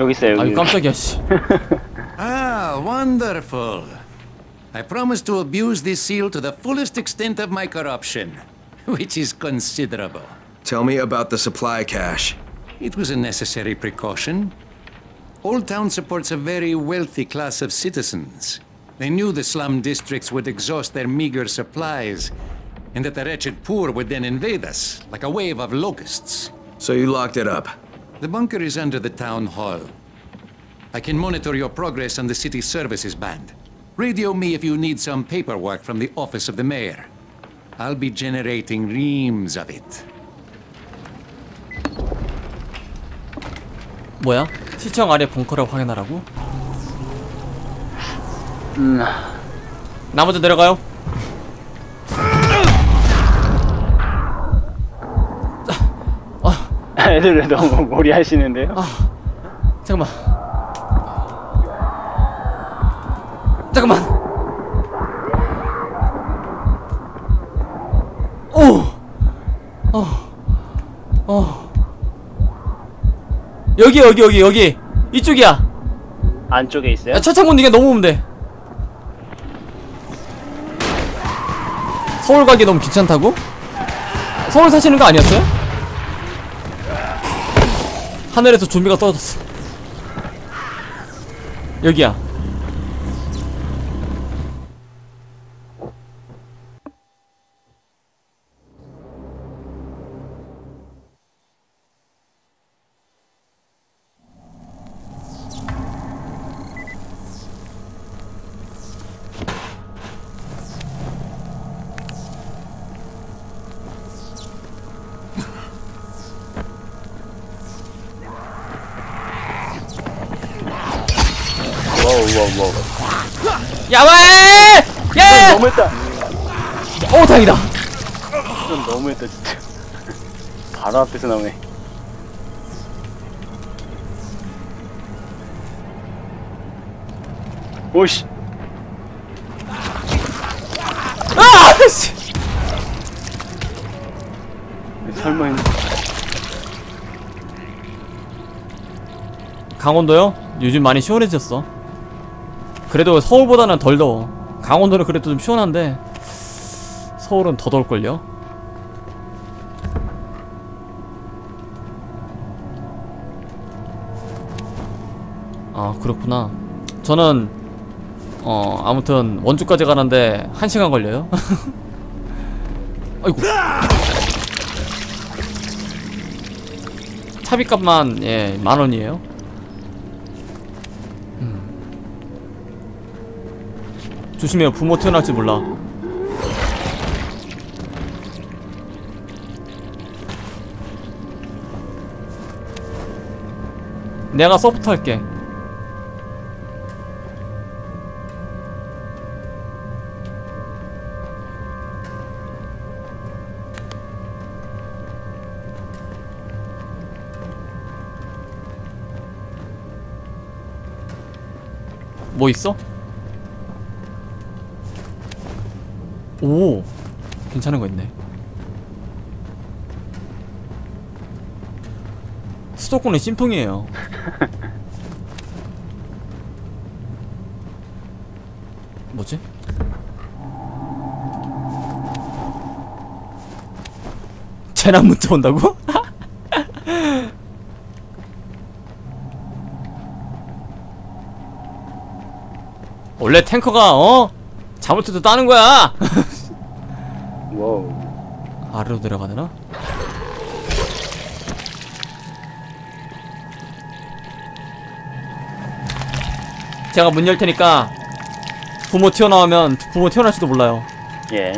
여기 있어요 아유 여기 깜짝이야 씨. Ah, wonderful. I promise to abuse this seal to the fullest extent of my corruption, which is considerable. Tell me about the supply cache. It was a necessary precaution. Old Town supports a very wealthy class of citizens. They knew the slum districts would exhaust their meager supplies, and that the wretched poor would then invade us, like a wave of locusts. So you locked it up. The bunker is under the town hall. I can monitor your progress on the city services band. Radio me if you need some paperwork from the office of the mayor. I'll be generating reams of it. 뭐야? 시청 아래 벙커를 확인하라고? 음, 나 먼저 내려가요. 애들 너무 무리 하시는데요 잠깐만. 잠깐만. 오. 어. 어. 여기 여기 여기 여기 이쪽이야. 안쪽에 있어요 야, 차창문 네가 넘어오면 돼. 서울 가기 너무 귀찮다고? 서울 사시는 거 아니었어요? 하늘에서 좀비가 떨어졌어. 여기야. 우 와 우 와우 야외! 예! 너무했다 어 다행이다. 좀 너무했다 진짜 바로 앞에서 나오네 오씨 아! 씨. 설마. 강원도요? 요즘 많이 시원해졌어. 그래도 서울보다는 덜 더워. 강원도는 그래도 좀 시원한데 서울은 더 더울걸요? 아 그렇구나. 저는 어 아무튼 원주까지 가는데 한 시간 걸려요. 아이고. 차비값만 예 만 원이에요. 조심해요. 부모 태어날지 몰라. 내가 서부터 할게. 뭐 있어? 오 괜찮은 거 있네 수도권은 찜통이에요 뭐지? 재난 문자 온다고? 원래 탱커가 어? 잘못해도 따는 거야 아래로 내려가야 되나? 제가 문 열 테니까 부모 튀어나오면 부모 튀어나올지도 몰라요. 예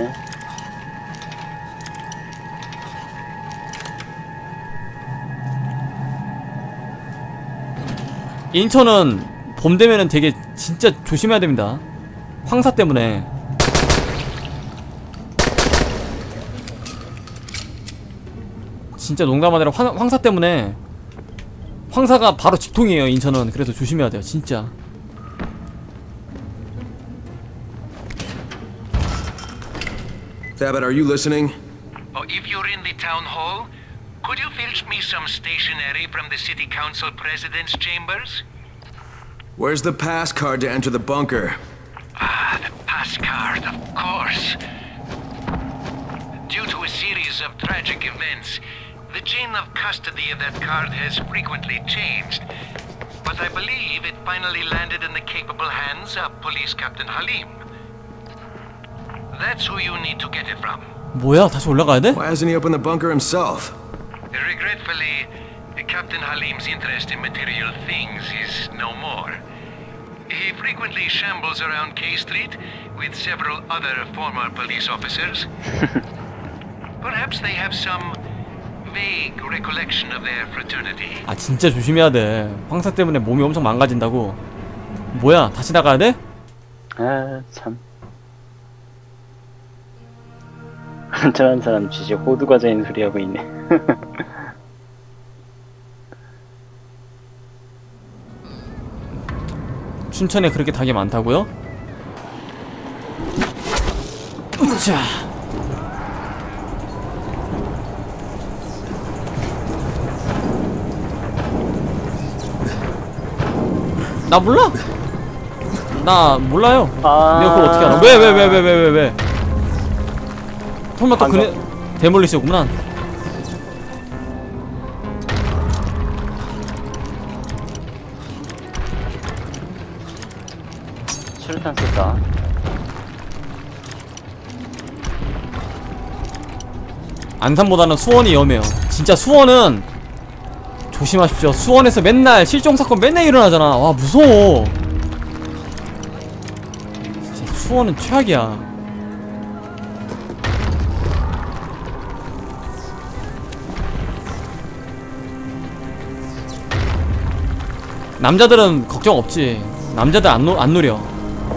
인천은 봄 되면은 되게 진짜 조심해야 됩니다. 황사 때문에. 진짜 농담 아니라 황, 황사 때문에 황사가 바로 직통이에요 인천은 그래서 조심해야 돼요 진짜 Thabit, are you listening? Oh, if you're in the town hall, Could you fetch me some stationery from the city council president's chambers? Where's the pass card to enter the bunker? Ah, the pass card, of course. Due to a series of tragic events, the chain of custody of that card has frequently changed. But I believe it finally landed in the capable hands of Police Captain Halim. That's who you need to get it from. 뭐야 다시 올라가야 돼? Why hasn't he opened the bunker himself? Regretfully, Captain Halim's interest in material things is no more. He frequently shambles around K Street with several other former police officers. Perhaps they have some 아 진짜 조심해야 돼 황사 때문에 몸이 엄청 망가진다고 뭐야 다시 나가야 돼? 아, 참. 저런 사람 진짜 호두 과자인 소리 하고 있네. 춘천에 그렇게 닭이 많다고요? 자. 나 몰라. 나 몰라요. 아. 내가 그걸 어떻게 알아? 왜 왜 왜 왜 왜 왜 왜? 설마 또 그네 데몰리스구나. 수류탄 쓸까? 안산보다는 수원이 위험해요. 진짜 수원은 조심하십시오. 수원에서 맨날 실종 사건 맨날 일어나잖아. 와 무서워. 진짜 수원은 최악이야. 남자들은 걱정 없지. 남자들 안, 노, 안 노려.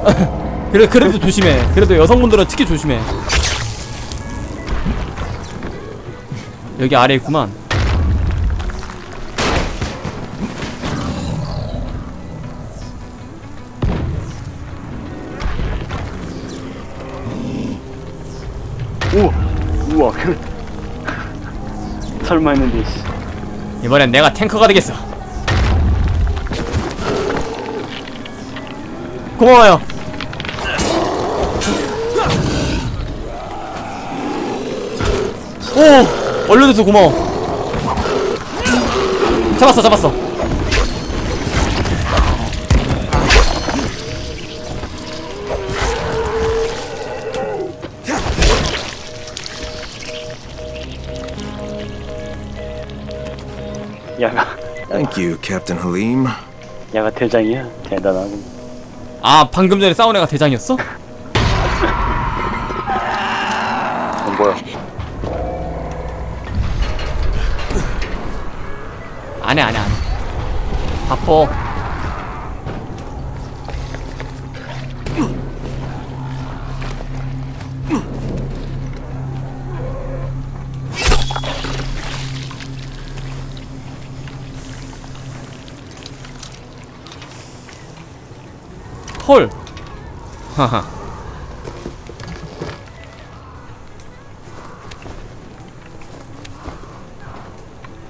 그래, 그래도 조심해. 그래도 여성분들은 특히 조심해. 여기 아래 있구만. 우와, 그. 설마 했는데, 씨. 이번엔 내가 탱커가 되겠어. 고마워요. 오! 얼려줘서 고마워. 잡았어, 잡았어. You, Captain Halim. 야가 대장이야. 대단하고. 아, 방금 전에 싸운 애가 대장이었어? 어, 뭐야. 안 해, 안 해, 안 해. 바빠. 헐. 하하.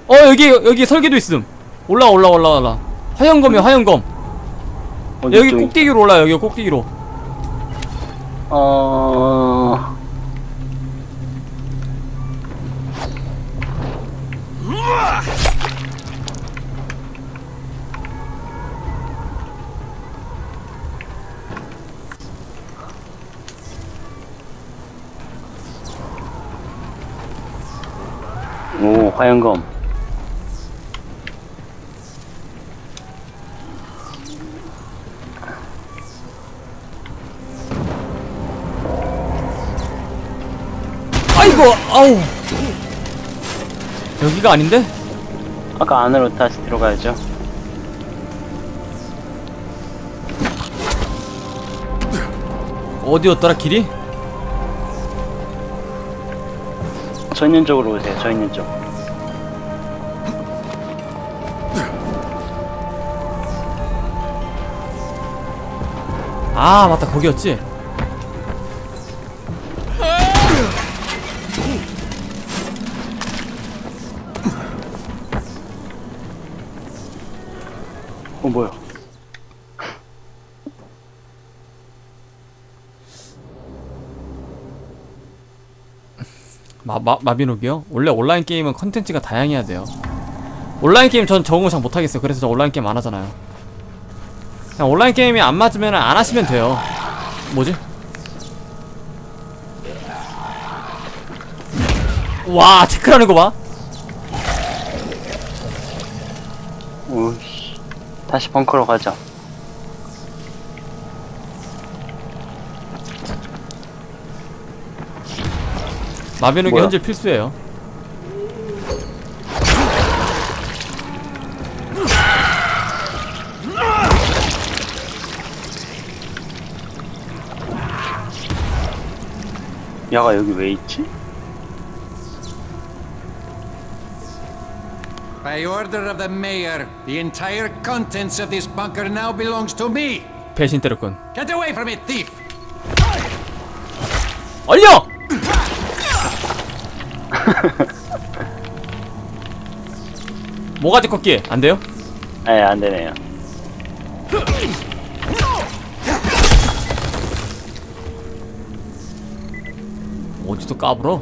어 여기 여기 설계도 있음. 올라 올라 올라 올라. 화영검이야 화영검. 어디 여기 쪽이- 꼭대기로 올라 여기 꼭대기로. 어... 화영검. 아이고 아우. 여기가 아닌데? 아까 안으로 다시 들어가야죠. 어디였더라 길이? 저 있는 쪽으로 오세요. 저 있는 쪽. 아 맞다. 거기였지? 어 뭐야? 마, 마, 마비노기요? 원래 온라인 게임은 컨텐츠가 다양해야 돼요. 온라인 게임 전 적응을 잘 못하겠어요. 그래서 저 온라인 게임 안 하잖아요. 그냥 온라인 게임이 안 맞으면 안 하시면 돼요 뭐지? 와 태클하는 거봐 오씨. 다시 벙커로 가자. 마비노기 뭐야? 현질 필수예요 야가 여기 왜 있지? By order of the mayor, the entire contents of this bunker now belongs to me. 배신 때렸군 Get away from it, thief! 얼려! 모가지 꺾기 안 돼요? 에, 안 되네요. 어디서 까불어?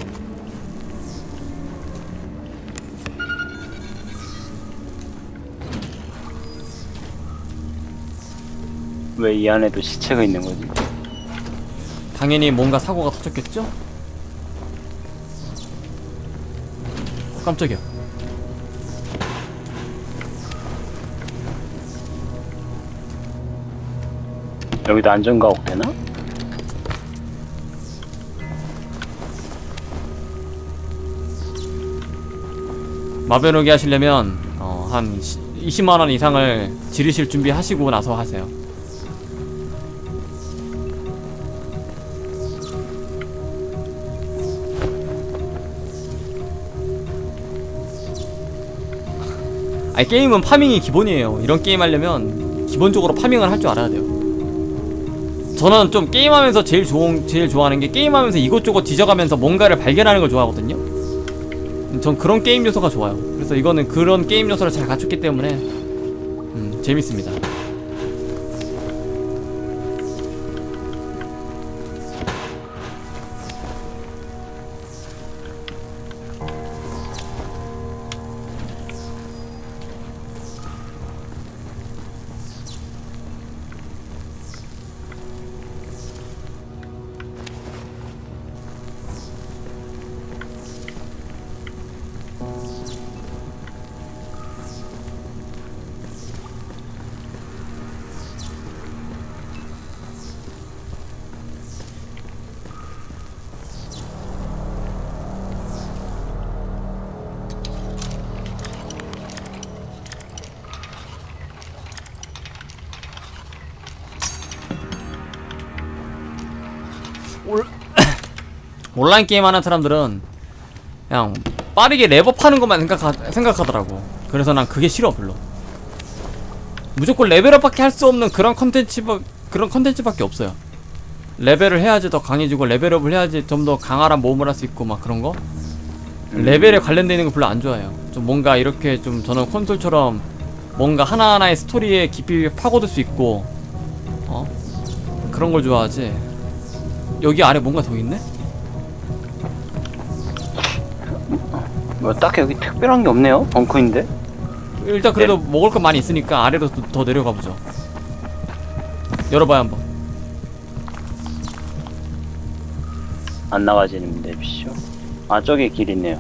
왜 이 안에도 시체가 있는 거지? 당연히 뭔가 사고가 터졌겠죠? 깜짝이야. 여기도 안전가옥 되나? 마베노기 하시려면 어, 한 20만 원 이상을 지르실 준비 하시고 나서 하세요. 아니 게임은 파밍이 기본이에요. 이런 게임 하려면 기본적으로 파밍을 할 줄 알아야 돼요. 저는 좀 게임하면서 제일 좋은 제일 좋아하는 게 게임하면서 이것저것 뒤져가면서 뭔가를 발견하는 걸 좋아하거든요. 전 그런 게임 요소가 좋아요. 그래서 이거는 그런 게임 요소를 잘 갖췄기 때문에 음, 재밌습니다. 온라인 게임 하는 사람들은 그냥 빠르게 레벨업하는 것만 생각하, 생각하더라고. 그래서 난 그게 싫어 별로. 무조건 레벨업밖에 할 수 없는 그런 컨텐츠 그런 컨텐츠밖에 없어요. 레벨을 해야지 더 강해지고 레벨업을 해야지 좀 더 강화한 모험을 할 수 있고 막 그런 거. 레벨에 관련돼 있는 거 별로 안 좋아해요. 좀 뭔가 이렇게 좀 저는 콘솔처럼 뭔가 하나하나의 스토리에 깊이 파고들 수 있고 어 그런 걸 좋아하지. 여기 아래 뭔가 더 있네? 뭐 딱히 여기 특별한 게 없네요. 벙커인데. 일단 그래도 먹을 거 많이 있으니까 아래로 더, 더 내려가 보죠. 열어봐요 한번. 안 나가지는 맵이죠. 아 저기 길 있네요.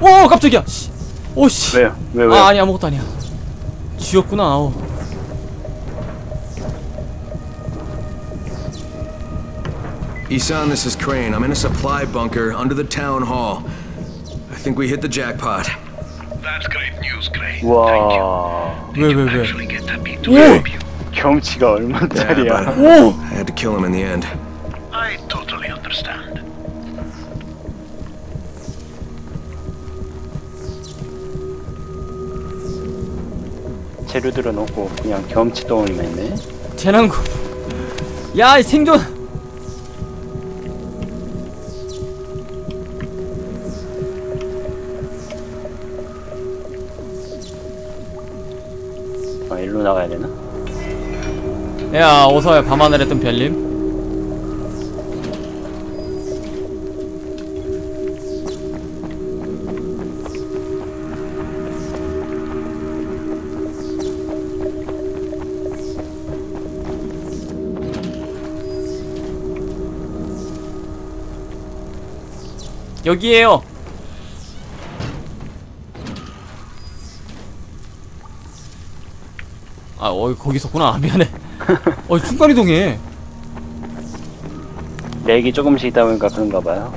오 깜짝이야. 씨. 오 씨. 왜요? 왜 왜? 아 아니 아무것도 아니야. 쥐였구나. 아우. Isan, this is Crane. I'm in a supply bunker under the town hall. I think we hit the jackpot. That's great news, Gray. 와 왜 왜 왜? Actually get happy to 오! help you. 경치가 Yeah, 얼마짜리야? but 오. I had to kill him in the end. I totally understand. 재료 들어놓고 그냥 경치 덩어리만 있네. 재난구. 야이 생존. 올라가야 되나? 야 어서야 밤하늘에 뜬 별님 여기에요 아, 어, 거기 있었구나. 미안해. 어, 순간 이동해. 렉이 조금씩 있다 보니까 그런가 봐요.